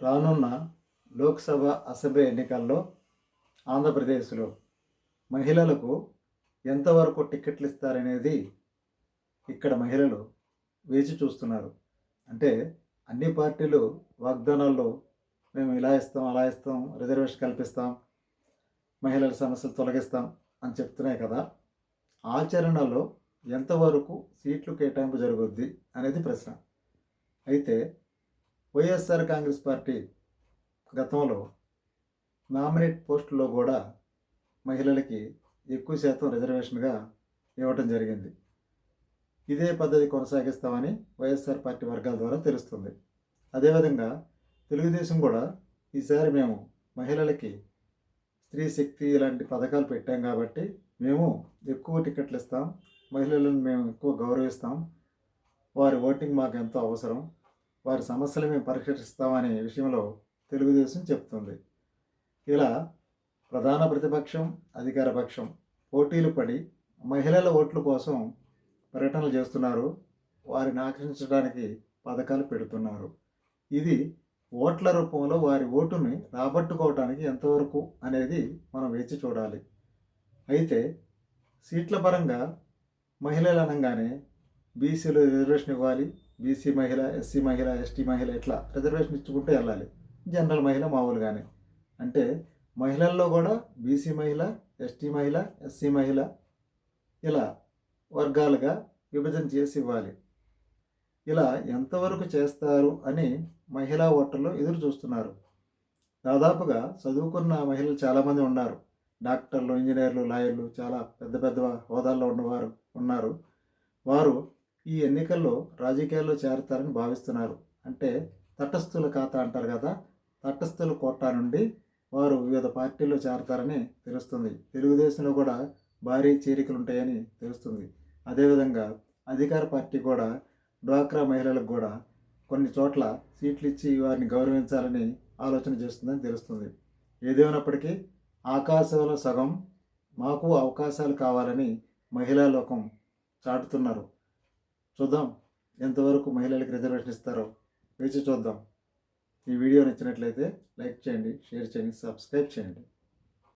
రానున్న లోక్సభ అసెంబ్లీ ఎన్నికల్లో ఆంధ్రప్రదేశ్లో మహిళలకు ఎంతవరకు టికెట్లు ఇస్తారనేది ఇక్కడ మహిళలు వేచి చూస్తున్నారు. అంటే అన్ని పార్టీలు వాగ్దానాల్లో మేము ఇలా ఇస్తాం అలా ఇస్తాం రిజర్వేషన్ కల్పిస్తాం మహిళల సమస్యలు తొలగిస్తాం అని చెప్తున్నాయి కదా. ఆచరణలో ఎంతవరకు సీట్లు కేటాయింపు జరుగుద్ది అనేది ప్రశ్న. అయితే వైఎస్ఆర్ కాంగ్రెస్ పార్టీ గతంలో నామినేట్ పోస్టుల్లో కూడా మహిళలకి ఎక్కువ శాతం రిజర్వేషన్గా ఇవ్వటం జరిగింది. ఇదే పద్ధతి కొనసాగిస్తామని వైఎస్ఆర్ పార్టీ వర్గాల ద్వారా తెలుస్తుంది. అదేవిధంగా తెలుగుదేశం కూడా ఈసారి మేము మహిళలకి స్త్రీ శక్తి ఇలాంటి పథకాలు పెట్టాం కాబట్టి మేము ఎక్కువ టికెట్లు ఇస్తాం. మహిళలను మేము ఎక్కువ గౌరవిస్తాం. వారి ఓటింగ్ మాకు ఎంతో అవసరం. వారి సమస్యలు మేము పరిష్కరిస్తామనే విషయంలో తెలుగుదేశం చెప్తుంది. ఇలా ప్రధాన ప్రతిపక్షం అధికార పక్షం పోటీలు పడి మహిళల ఓట్ల కోసం పర్యటనలు చేస్తున్నారు. వారిని ఆకర్షించడానికి పథకాలు పెడుతున్నారు. ఇది ఓట్ల రూపంలో వారి ఓటుని రాబట్టుకోవటానికి ఎంతవరకు అనేది మనం వేచి చూడాలి. అయితే సీట్ల పరంగా మహిళలు అనగానే బీసీలు రిజర్వేషన్ ఇవ్వాలి బీసీ మహిళ ఎస్సీ మహిళ ఎస్టీ మహిళ ఇట్లా రిజర్వేషన్ ఇచ్చుకుంటూ వెళ్ళాలి. జనరల్ మహిళ మామూలుగానే. అంటే మహిళల్లో కూడా బీసీ మహిళ ఎస్టీ మహిళ ఎస్సీ మహిళ ఇలా వర్గాలుగా విభజన చేసి ఇవ్వాలి. ఇలా ఎంతవరకు చేస్తారు అని మహిళా ఓటర్లు ఎదురు చూస్తున్నారు. దాదాపుగా చదువుకున్న మహిళలు చాలామంది ఉన్నారు. డాక్టర్లు ఇంజనీర్లు లాయర్లు చాలా పెద్ద పెద్ద హోదాల్లో ఉన్నవారు ఉన్నారు. వారు ఈ ఎన్నికల్లో రాజకీయాల్లో చేరతారని భావిస్తున్నారు. అంటే తటస్థుల ఖాతా అంటారు కదా తటస్థుల కోటా నుండి వారు వివిధ పార్టీల్లో చేరతారని తెలుస్తుంది. తెలుగుదేశంలో కూడా భారీ చేరికలు ఉంటాయని తెలుస్తుంది. అదేవిధంగా అధికార పార్టీ కూడా డ్వాక్రా మహిళలకు కూడా కొన్ని చోట్ల సీట్లు ఇచ్చి వారిని గౌరవించాలని ఆలోచన చేస్తుందని తెలుస్తుంది. ఏదేమైనప్పటికీ ఆకాశంలో సగం మాకు అవకాశాలు కావాలని మహిళా లోకం చాటుతున్నారు. చూద్దాం ఎంతవరకు మహిళలకు రిజర్వేషన్ ఇస్తారో. వేచి చూద్దాం. ఈ వీడియో నచ్చినట్లయితే లైక్ చేయండి షేర్ చేయండి సబ్స్క్రైబ్ చేయండి.